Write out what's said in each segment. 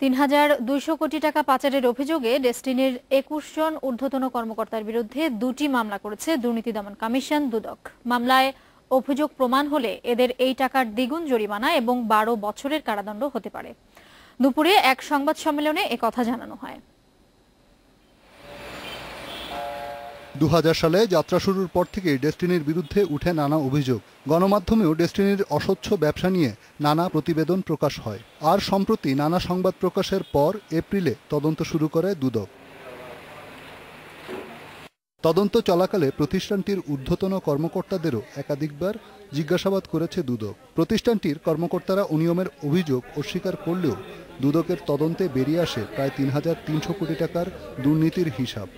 তিন হাজার দুইশো কোটি টাকা পাচারের অভিযোগে ডেস্টিনির একুশ জন ঊর্ধ্বতন কর্মকর্তার বিরুদ্ধে দুটি মামলা করেছে দুর্নীতি দমন কমিশন দুদক। মামলায় অভিযোগ প্রমাণ হলে এদের এই টাকার দ্বিগুণ জরিমানা এবং বারো বছরের কারাদণ্ড হতে পারে। দুপুরে এক সংবাদ সম্মেলনে একথা জানানো হয়। দু হাজার সালে যাত্রা শুরুর পর থেকে ডেস্টিনির বিরুদ্ধে উঠে নানা অভিযোগ। গণমাধ্যমেও ডেস্টিনির অস্বচ্ছ ব্যবসা নিয়ে নানা প্রতিবেদন প্রকাশ হয়। আর সম্প্রতি নানা সংবাদ প্রকাশের পর এপ্রিলে তদন্ত শুরু করে দুদক। তদন্ত চলাকালে প্রতিষ্ঠানটির ঊর্ধ্বতন কর্মকর্তাদেরও একাধিকবার জিজ্ঞাসাবাদ করেছে দুদক। প্রতিষ্ঠানটির কর্মকর্তারা অনিয়মের অভিযোগ অস্বীকার করলেও দুদকের তদন্তে বেরিয়ে আসে প্রায় তিন হাজার তিনশো কোটি টাকার দুর্নীতির হিসাব।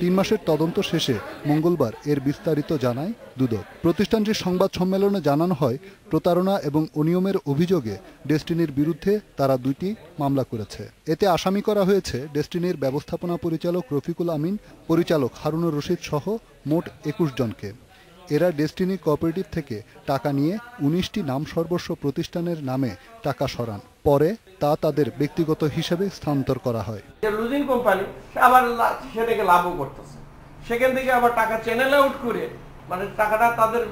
তিন মাসের তদন্ত শেষে মঙ্গলবার এর বিস্তারিত জানায় দুদক। প্রতিষ্ঠানটির সংবাদ সম্মেলনে জানানো হয়, প্রতারণা এবং অনিয়মের অভিযোগে ডেস্টিনির বিরুদ্ধে তারা দুইটি মামলা করেছে। এতে আসামি করা হয়েছে ডেস্টিনির ব্যবস্থাপনা পরিচালক রফিকুল আমিন, পরিচালক হারুনুর রশিদ সহ মোট একুশ জনকে। এরা ডেস্টিনি কোঅপারেটিভ থেকে টাকা নিয়ে উনিশটি নাম সর্বস্ব প্রতিষ্ঠানের নামে টাকা সরান। পরে তা তাদের ব্যক্তিগত হিসেবে স্থানান্তর করা হয়। লুজিং কোম্পানি আবার সেটাকে লাভও করতেছে। সেখান থেকে আবার টাকা চ্যানেল আউট করে মানে টাকাটা তাদের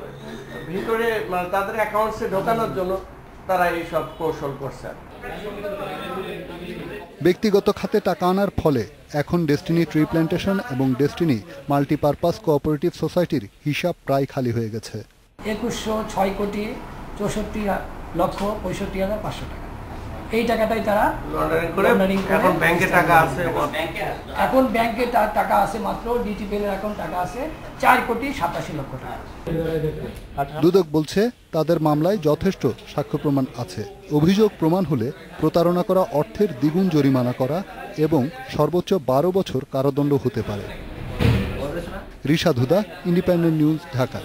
ভিতরে মানে তাদের অ্যাকাউন্টসে ঢোকানোর জন্য তারা এইসব কৌশল করছে। ব্যক্তিগত খাতে টাকা আনার ফলে এখন ডেস্টিনি ট্রি প্ল্যান্টেশন এবং ডেস্টিনি মাল্টিপারপাস কোঅপারেটিভ সোসাইটির হিসাব প্রায় খালি হয়ে গেছে। একুশশো ছয় কোটি চৌষট্টি লক্ষ পঁয়ষট্টি হাজার পাঁচশো টাকা। এই টাকাটাই তারা এখন ব্যাংকে টাকা আছে এখন ব্যাংকে তার টাকা আছে মাত্র ডিটিপিএল এখন টাকা আছে চার কোটি সাতাশি লক্ষ টাকা। দুদক বলছে তাদের মামলায় যথেষ্ট সাক্ষ্য প্রমাণ আছে। অভিযোগ প্রমাণ হলে প্রতারণা করা অর্থের দ্বিগুণ জরিমানা করা এবং সর্বোচ্চ বারো বছর কারাদণ্ড হতে পারে। Rishad Huda independent news Dhaka.